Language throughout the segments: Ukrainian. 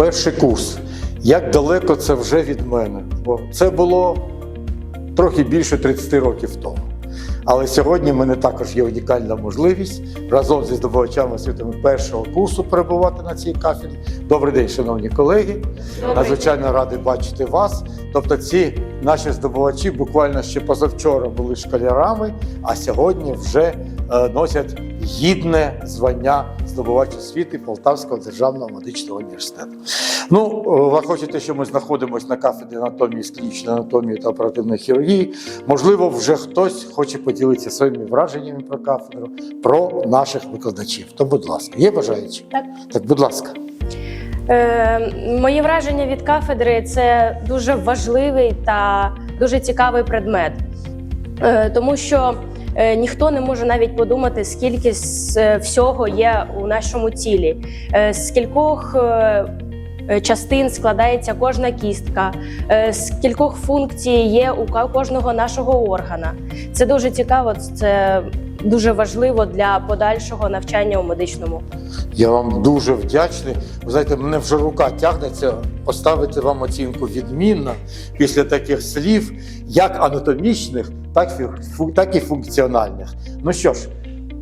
перший курс. Як далеко це вже від мене? Бо це було трохи більше 30 років тому. Але сьогодні в мене також є унікальна можливість разом зі здобувачами освітами першого курсу перебувати на цій кафедрі. Добрий день, шановні колеги. Надзвичайно радий бачити вас. Тобто, ці наші здобувачі буквально ще позавчора були школярами, а сьогодні вже носять гідне звання здобувач освіти Полтавського державного медичного університету. Ну, е, ви хочете, що ми знаходимося на кафедрі анатомії, клінічної анатомії та оперативної хірургії. Можливо, вже хтось хоче поділитися своїми враженнями про кафедру, про наших викладачів. То, будь ласка, є бажаючі? Так. Так, будь ласка. Е, мої враження від кафедри це дуже важливий та дуже цікавий предмет, е, тому що е, ніхто не може навіть подумати, скільки з е, всього є у нашому тілі, е, з е, е, Частин складається кожна кістка, е, з кількох функцій є у кожного нашого органа. Це дуже цікаво, це дуже важливо для подальшого навчання у медичному. Я вам дуже вдячний. Ви знаєте, мене вже рука тягнеться поставити вам оцінку відмінно після таких слів, як анатомічних, так, так і функціональних. Ну що ж,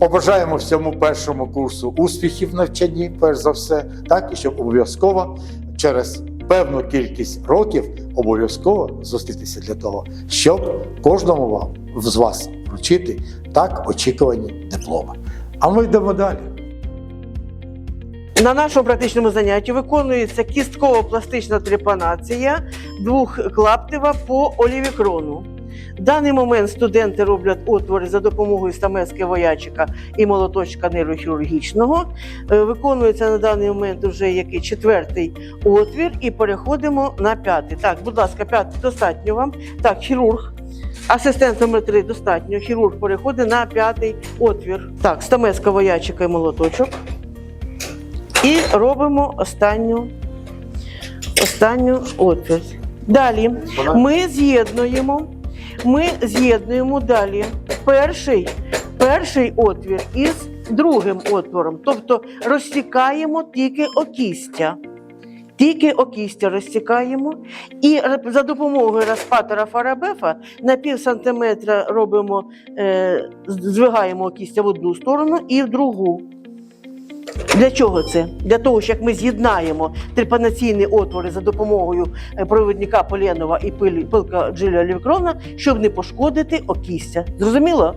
побажаємо всьому першому курсу успіхів навчанні, перш за все, так і щоб обов'язково через певну кількість років обов'язково зустрітися для того, щоб кожному вам з вас вручити так очікувані дипломи. А ми йдемо далі. На нашому практичному занятті виконується кістково-пластична трепанація двохклаптева по олівікрону. В даний момент студенти роблять отвори за допомогою стамески воячика і молоточка нейрохірургічного. Е, Виконується на даний момент вже який четвертий отвір, і переходимо на п'ятий. Так, будь ласка, п'ятий достатньо вам. Так, хірург. Асистент номер 3 достатньо. Хірург переходить на п'ятий отвір. Так, стамеска воячика і молоточок. І робимо останню, останню отвір. Далі ми з'єднуємо, ми з'єднуємо далі перший, перший отвір із другим отвором. Тобто розсікаємо тільки окістя. Тільки окістя розсікаємо і за допомогою розпатора фарабефа на пів сантиметра робимо, е, здвигаємо окістя в одну сторону і в другу. Для чого це? Для того, що як ми з'єднаємо трепанаційні отвори за допомогою е, провідника Поленова і пилка Джиля Лівкровна, щоб не пошкодити окістя. Зрозуміло?